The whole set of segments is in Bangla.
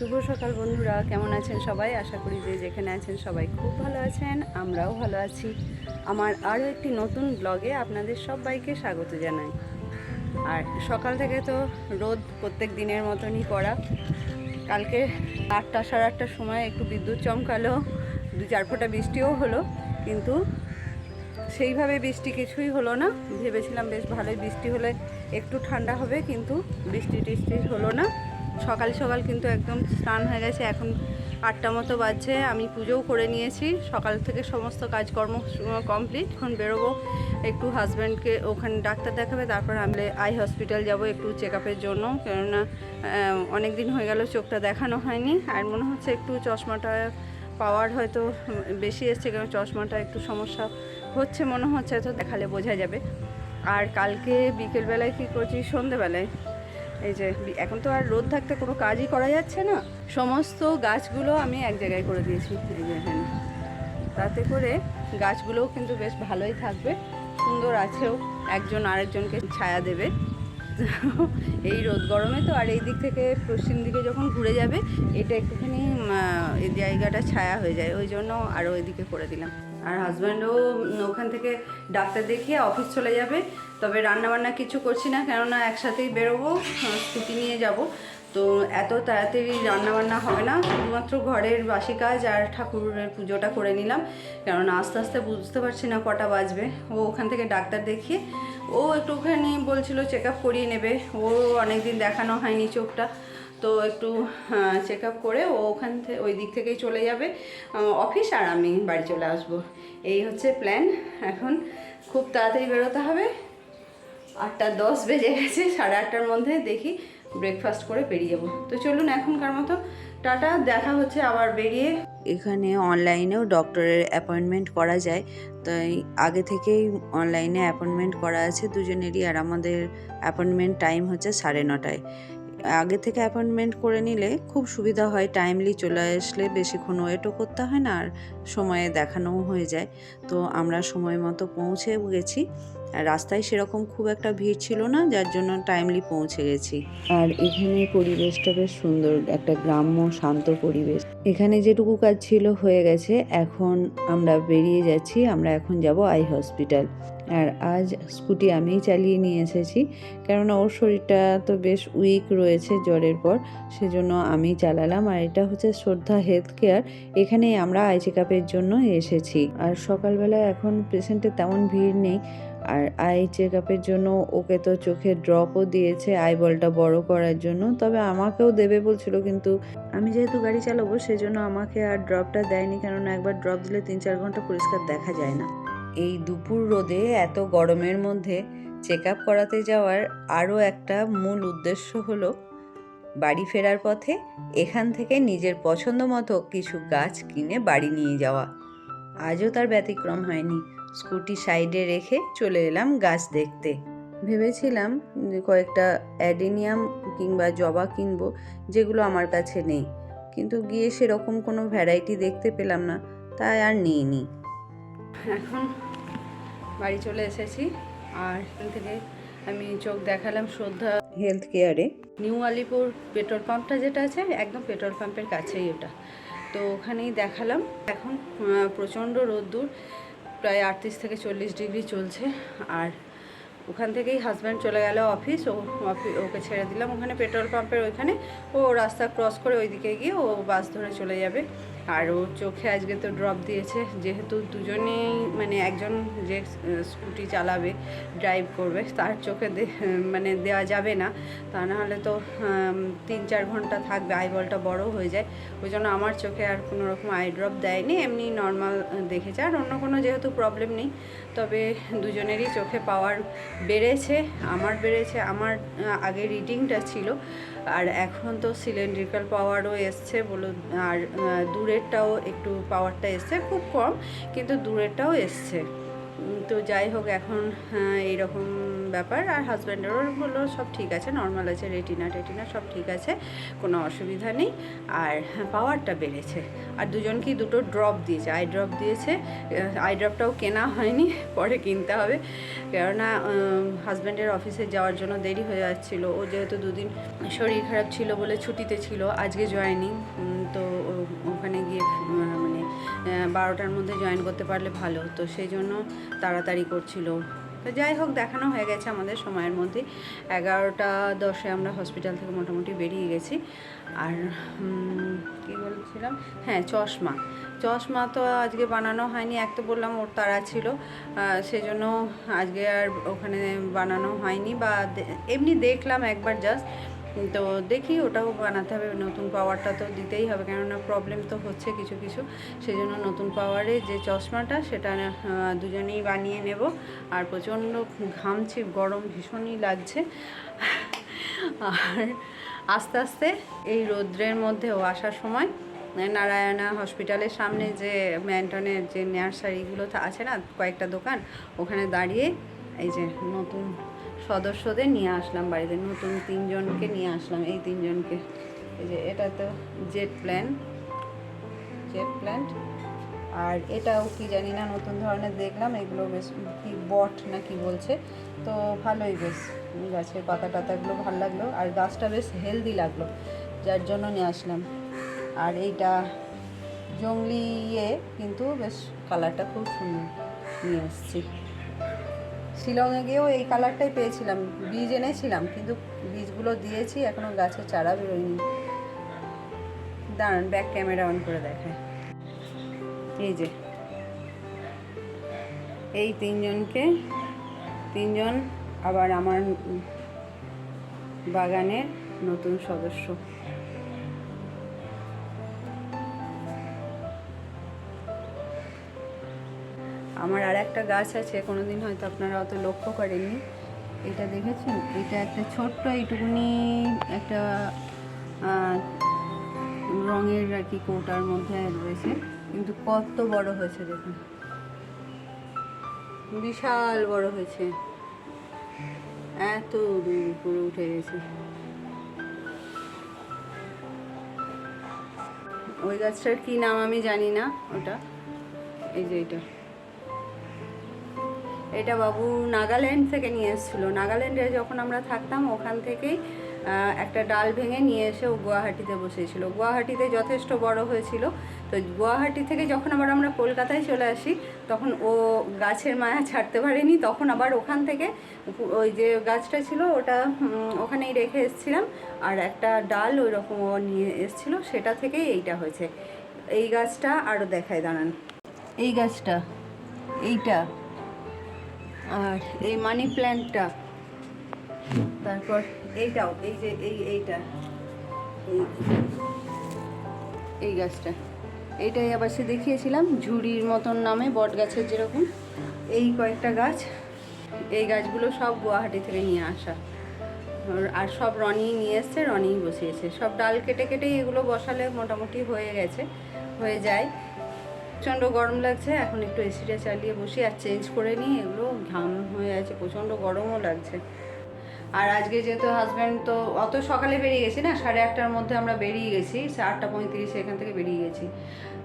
শুভ সকাল বন্ধুরা, কেমন আছেন সবাই? আশা করি যে যেখানে আছেন সবাই খুব ভালো আছেন, আমরাও ভালো আছি। আমার আরও একটি নতুন ব্লগে আপনাদের সবাইকে স্বাগত জানাই। আর সকাল থেকে তো রোদ প্রত্যেক দিনের মতনই করা। কালকে আটটা সাড়ে আটটার সময় একটু বিদ্যুৎ চমকালো, দু চার ফোঁটা বৃষ্টিও হলো, কিন্তু সেইভাবে বৃষ্টি কিছুই হলো না। ভেবেছিলাম বেশ ভালোই বৃষ্টি হলে একটু ঠান্ডা হবে, কিন্তু বৃষ্টি টিষ্টি হলো না। সকাল সকাল কিন্তু একদম স্নান হয়ে গেছে, এখন আটটা মতো বাজছে, আমি পুজোও করে নিয়েছি, সকাল থেকে সমস্ত কাজকর্ম কমপ্লিট, এখন বেরোবো, একটু হাজব্যান্ডকে ওখানে ডাক্তার দেখাবে, তারপর আমি আই হসপিটাল যাব একটু চেক আপের জন্য, কেননা অনেক দিন হয়ে গেল চোখটা দেখানো হয়নি, আর মনে হচ্ছে একটু চশমাটা পাওয়ার হয়তো বেশি এসছে, কারণ চশমাটা একটু সমস্যা হচ্ছে, মনে হচ্ছে, তো দেখালে বোঝা যাবে। আর কালকে বিকেলবেলায় কী করছি সন্ধেবেলায়? এই যে, এখন তো আর রোদ থাকতে কোনো কাজই করা যাচ্ছে না। সমস্ত গাছগুলো আমি এক জায়গায় করে দিয়েছি, এই যে এখানে। তাতে করে গাছগুলোও কিন্তু বেশ ভালোই থাকবে। সুন্দর আছেও, একজন আরেকজনকে ছায়া দেবে। এই রোদ গরমে তো আর এই দিক থেকে পশ্চিম দিকে যখন ঘুরে যাবে, এটা একটুখানি এই জায়গাটা ছায়া হয়ে যায়, ওই জন্য আরও ওইদিকে করে দিলাম। আর হাজব্যান্ডও ওখান থেকে ডাক্তার দেখিয়ে অফিস চলে যাবে। তবে রান্নাবান্না কিছু করছি না, কেননা একসাথেই বেরোবো স্কুটি নিয়ে যাব। তো এত তাড়াতাড়ি রান্নাবান্না হবে না, শুধুমাত্র ঘরের বাসি কাজ আর ঠাকুরের পুজোটা করে নিলাম। কেননা আস্তে আস্তে বুঝতে পারছি না কটা বাজবে। ও ওখান থেকে ডাক্তার দেখিয়ে, ও একটুখানি বলছিল চেক আপ করিয়ে নেবে। ও অনেক দিন দেখানো হয়নি চোখটা। তো একটু চেক আপ করে ও ওখান থেকে ওই দিক থেকেই চলে যাবে অফিস আর আমি বাড়ি চলে আসব। এই হচ্ছে প্ল্যান এখন খুব তাড়াতাড়ি বেরোতে হবে। আটটা দশ বেজে গেছে, সাড়ে আটটার মধ্যে দেখি ব্রেকফাস্ট করে বেরিয়ে যাব। তো চলুন এখনকার মতো, টাটা, দেখা হচ্ছে আবার বেরিয়ে। এখানে অনলাইনেও ডক্টরের অ্যাপয়েন্টমেন্ট করা যায়। তাই আগে থেকেই অনলাইনে অ্যাপয়েন্টমেন্ট করা আছে দুজনেরই, আর আমাদের অ্যাপয়েন্টমেন্ট টাইম হচ্ছে সাড়ে নটায়। আগে থেকে অ্যাপয়েন্টমেন্ট করে নিলে খুব সুবিধা হয় টাইমলি চলে আসলে বেশিক্ষণ ওয়েটও করতে হয় না আর সময়ে দেখানোও হয়ে যায়। তো আমরা সময় মতো পৌঁছে গেছি। আর রাস্তায় সেরকম খুব একটা ভিড় ছিল না, যার জন্য টাইমলি পৌঁছে গেছি। আর এখানে পরিবেশটা বেশ সুন্দর, একটা গ্রাম্য শান্ত পরিবেশ। এখানে যেটুকু কাজ ছিল হয়ে গেছে, এখন আমরা বেরিয়ে যাচ্ছি, আমরা এখন যাব আই হসপিটাল। আর আজ স্কুটি আমিই চালিয়ে নিয়ে এসেছি। কেননা ওর শরীরটা তো বেশ উইক রয়েছে জ্বরের পর, সেজন্য আমি চালালাম। আর এটা হচ্ছে শ্রদ্ধা হেলথ কেয়ার এখানে আমরা আই চেক জন্য এসেছি। আর সকালবেলা এখন পেশেন্টের তেমন ভিড় নেই। আর আই চেক আপের জন্য ওকে তো চোখে ড্রপও দিয়েছে আই বলটা বড় করার জন্য। তবে আমাকেও দেবে বলছিল, কিন্তু আমি যেহেতু গাড়ি চালাবো, সেজন্য আমাকে আর ড্রপটা দেয়নি। কেননা একবার ড্রপ দিলে তিন চার ঘণ্টা পরিষ্কার দেখা যায় না। এই দুপুর রোদে এত গরমের মধ্যে চেক আপ করাতে যাওয়ার আরও একটা মূল উদ্দেশ্য হলো বাড়ি ফেরার পথে এখান থেকে নিজের পছন্দ মতো কিছু গাছ কিনে বাড়ি নিয়ে যাওয়া। আজও তার ব্যতিক্রম হয়নি। স্কুটি সাইডে রেখে চলে এলাম গাছ দেখতে। ভেবেছিলাম কয়েকটা অ্যাডেনিয়াম কিংবা জবা কিনবো, যেগুলো আমার কাছে নেই। কিন্তু গিয়ে সেরকম কোনো ভ্যারাইটি দেখতে পেলাম না, তাই আর নিইনি। এখন বাড়ি চলে এসেছি। আর এখান থেকে আমি চোখ দেখালাম শ্রদ্ধা হেলথ কেয়ারে নিউ আলিপুর পেট্রোল পাম্পটা যেটা আছে একদম পেট্রোল পাম্পের কাছেই ওটা। তো ওখানেই দেখালাম। এখন প্রচণ্ড রোদ্দুর প্রায় আটত্রিশ থেকে চল্লিশ ডিগ্রি চলছে। আর ওখান থেকেই হাজব্যান্ড চলে গেল অফিস ও অফিস ওকে ছেড়ে দিলাম। ওখানে পেট্রোল পাম্পের ওইখানে ও রাস্তা ক্রস করে ওইদিকে গিয়ে ও বাস ধরে চলে যাবে। আর ও চোখে আজকে তো ড্রপ দিয়েছে। যেহেতু দুজনেই মানে একজন যে স্কুটি চালাবে ড্রাইভ করবে, তার চোখে মানে দেওয়া যাবে না। তা নাহলে তো তিন চার ঘণ্টা থাকবে আই বলটা বড় হয়ে যায়। ওই জন্য আমার চোখে আর কোনো রকম আই ড্রপ দেয়নি, এমনি নর্মাল দেখেছে। আর অন্য কোনো যেহেতু প্রবলেম নেই, তবে দুজনেরই চোখে পাওয়ার বেড়েছে, আমার বেড়েছে। আমার আগে রিডিংটা ছিল আর এখন তো সিলিন্ড্রিক্যাল পাওয়ারও এসছে বলো আর দূরেরটাও একটু পাওয়ারটা এসছে, খুব কম, কিন্তু দূরেরটাও এসছে। তো যাই হোক এখন হ্যাঁ, এইরকম ব্যাপার। আর হাজব্যান্ডেরও হলো সব ঠিক আছে নর্মাল আছে রেটিনা টেটিনা সব ঠিক আছে কোনো অসুবিধা নেই। আর পাওয়ারটা বেড়েছে। আর দুজনকেই দুটো ড্রপ দিয়েছে আই ড্রপ দিয়েছে। আই ড্রপটাও কেনা হয়নি পরে কিনতে হবে। কেননা হাজব্যান্ডের অফিসে যাওয়ার জন্য দেরি হয়ে যাচ্ছিল। ও যেহেতু দুদিন শরীর খারাপ ছিল বলে ছুটিতে ছিল আজকে জয়েনিং তো ওখানে গিয়ে বারোটার মধ্যে জয়েন করতে পারলে ভালো। তো সেই জন্য তাড়াতাড়ি করছিল। তো যাই হোক, দেখানো হয়ে গেছে আমাদের সময়ের মধ্যে। এগারোটা দশে আমরা হসপিটাল থেকে মোটামুটি বেরিয়ে গেছি। আর কী বলছিলাম? হ্যাঁ চশমা। চশমা তো আজকে বানানো হয়নি, এক তো বললাম ওর তাড়া ছিল। সেজন্য আজকে আর ওখানে বানানো হয়নি বা এমনি দেখলাম একবার জাস্ট তো দেখি ওটাও বানাতে হবে, নতুন পাওয়ারটা তো দিতেই হবে, কেননা প্রবলেম তো হচ্ছে কিছু কিছু। সেই জন্য নতুন পাওয়ারে যে চশমাটা, সেটা দুজনেই বানিয়ে নেব। আর প্রচণ্ড ঘামছি, গরম ভীষণই লাগছে। আর আস্তে আস্তে এই রৌদ্রের মধ্যেও আসার সময়, নারায়ণা হসপিটালের সামনে যে ম্যান্টনের যে নার্সারিগুলো আছে না, কয়েকটা দোকান, ওখানে দাঁড়িয়ে এই যে নতুন সদস্যদের নিয়ে আসলাম বাড়িতে। নতুন তিনজনকে নিয়ে আসলাম, এই তিনজনকে। এই যে এটা তো জেট প্ল্যান, জেট প্ল্যান্ট। আর এটাও কি জানি না, নতুন ধরনের দেখলাম, এগুলো বেশ কি বট না কি বলছে। তো ভালোই বেশ, গাছের পাতা টাতাগুলো ভালো লাগল, আর গাছটা বেশ হেলদি লাগল, যার জন্য নিয়ে আসলাম। আর এইটা জঙ্গলি ইয়ে কিন্তু বেশ কালারটা খুব সুন্দর নিয়ে এসেছি। শিলংয়ে গিয়েও এই কালারটাই পেয়েছিলাম, বীজ এনেছিলাম, কিন্তু বীজগুলো দিয়েছি এখনও গাছের চারা বেরোয়নি। দাঁড়ান ব্যাক ক্যামেরা অন করে দেখায় এই যে, এই তিনজনকে, তিনজন আবার আমার বাগানের নতুন সদস্য। আমার আর একটা গাছ আছে কোনো দিন হয়তো আপনারা অত লক্ষ্য করেননি। এটা দেখেছেন? এটা একটা ছোট্ট এইটুকুনি একটা রঙের আর কি কৌটার মধ্যে রয়েছে। কিন্তু কত বড় হয়েছে দেখুন। বিশাল বড় হয়েছে। এত উপরে উঠে গেছে। ওই গাছটার কি নাম আমি জানি না, ওটা। এই যে এটা। এটা বাবু নাগাল্যান্ড থেকে নিয়ে এসেছিল। নাগাল্যান্ডে যখন আমরা থাকতাম, ওখান থেকেই একটা ডাল ভেঙে নিয়ে এসে ও গুয়াহাটিতে বসেছিল গুয়াহাটিতে যথেষ্ট বড় হয়েছিল। তো গুয়াহাটি থেকে যখন আবার আমরা কলকাতায় চলে আসি, তখন ও গাছের মায়া ছাড়তে পারেনি। তখন আবার ওখান থেকে ওই যে গাছটা ছিল, ওটা ওখানেই রেখে এসেছিলাম। আর একটা ডাল ওই রকম ও নিয়ে এসেছিল, সেটা থেকেই এইটা হয়েছে। এই গাছটা আরও দেখায়, দাঁড়ান। এই গাছটা, এইটা। আর এই মানি প্ল্যান্টটা তারপর এইটাও, এই যে, এই, এইটা, এই গাছটা। এইটাই আবার সে দেখিয়েছিলাম, ঝুড়ির মতন নামে, বট গাছের যেরকম। এই কয়েকটা গাছ, এই গাছগুলো সব গুয়াহাটি থেকে নিয়ে আসা। আর- সব রনি নিয়ে এসছে, রনিই বসিয়েছে। সব ডাল কেটে কেটে এগুলো বসালে মোটামুটি হয়ে গেছে, হয়ে যায়। প্রচণ্ড গরম লাগছে, এখন একটু এসিটা চালিয়ে বসি আর চেঞ্জ করে নিই, এগুলো ঘাম হয়ে আছে, প্রচণ্ড গরমও লাগছে। আর আজকে যেহেতু হাজব্যান্ড তো, অত সকালে বেরিয়ে গেছি না, সাড়ে আটটার মধ্যে আমরা বেরিয়ে গেছি আটটা পঁয়ত্রিশে এখান থেকে বেরিয়ে গেছি।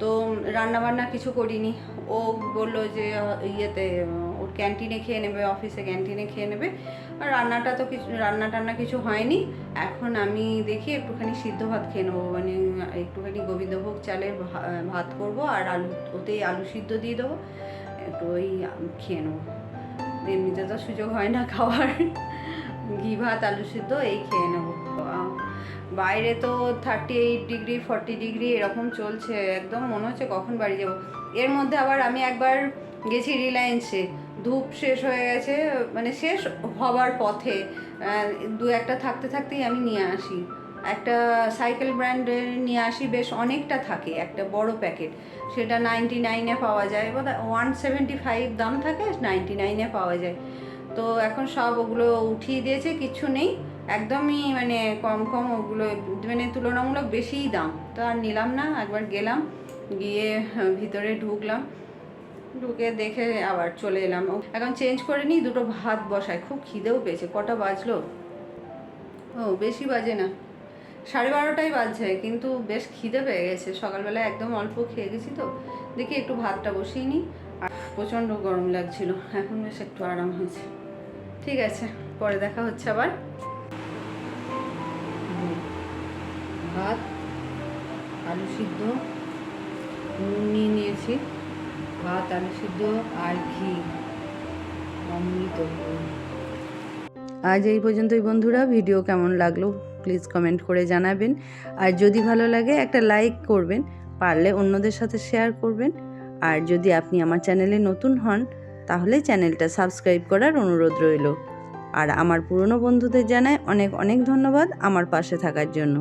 তো রান্নাবান্না কিছু করিনি, ও বলল যে ইয়েতে ক্যান্টিনে খেয়ে নেবে, অফিসে ক্যান্টিনে খেয়ে নেবে। আর রান্নাটা তো কিছু, রান্না টান্না কিছু হয়নি। এখন আমি দেখি একটুখানি সিদ্ধ ভাত খেয়ে নেব। মানে একটুখানি গোবিন্দভোগ চালের ভাত করব আর আলু, ওতেই আলু সিদ্ধ দিয়ে দেবো। একটু ওই খেয়ে নেব। এমনিতে তো সুযোগ হয় না খাওয়ার। ঘি ভাত, আলু সিদ্ধ, এই খেয়ে নেব। বাইরে তো thirty eight degree forty degree এরকম চলছে। একদম মনে হচ্ছে কখন বাড়ি যাব। এর মধ্যে আবার আমি একবার গেছি রিলায়েন্সে ধূপ শেষ হয়ে গেছে মানে শেষ হবার পথে দু একটা থাকতে থাকতেই আমি নিয়ে আসি। একটা সাইকেল ব্র্যান্ডের নিয়ে আসি, বেশ অনেকটা থাকে, একটা বড় প্যাকেট। সেটা নাইনটি নাইনে পাওয়া যায় বোধ ওয়ান সেভেন্টি ফাইভ দাম থাকে নাইনটি নাইনে পাওয়া যায়। তো এখন সব ওগুলো উঠিয়ে দিয়েছে, কিছু নেই, একদমই মানে কম কম ওগুলো মানে তুলনামূলক বেশিই দাম। তো আর নিলাম না, একবার গেলাম, গিয়ে ভিতরে ঢুকলাম। ঢুকে দেখে আবার চলে এলাম। এখন চেঞ্জ করে নিই, দুটো ভাত বসায় খুব খিদেও পেয়েছে, কটা বাজলো? ও, বেশি বাজে না। সাড়ে বারোটাই বাজছে, কিন্তু বেশ খিদে পেয়ে গেছে। সকালবেলা একদম অল্প খেয়ে গেছি তো। দেখি একটু ভাতটা বসিয়ে নিই। আর প্রচণ্ড গরম লাগছিল, এখন বেশ একটু আরাম হয়েছে। ঠিক আছে, পরে দেখা হচ্ছে আবার। ভাত, আলু সিদ্ধ, নুন নিয়ে নিয়েছি। ভাত আলু সিদ্ধ আর ঘি। অমৃত আজ এই পর্যন্তই বন্ধুরা। ভিডিও কেমন লাগল প্লিজ কমেন্ট করে জানাবেন। আর যদি ভালো লাগে একটা লাইক করবেন, পারলে অন্যদের সাথে শেয়ার করবেন। আর যদি আপনি আমার চ্যানেলে নতুন হন, তাহলে চ্যানেলটা সাবস্ক্রাইব করার অনুরোধ রইল। আর আমার পুরনো বন্ধুদের জানায় অনেক অনেক ধন্যবাদ আমার পাশে থাকার জন্য।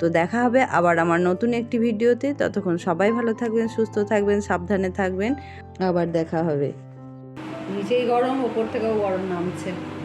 তো দেখা হবে আবার আমার নতুন একটি ভিডিওতে। ততক্ষণ সবাই ভালো থাকবেন, সুস্থ থাকবেন, সাবধানে থাকবেন। আবার দেখা হবে। নিজেই গরম, ওপর থেকেও গরম নামছে।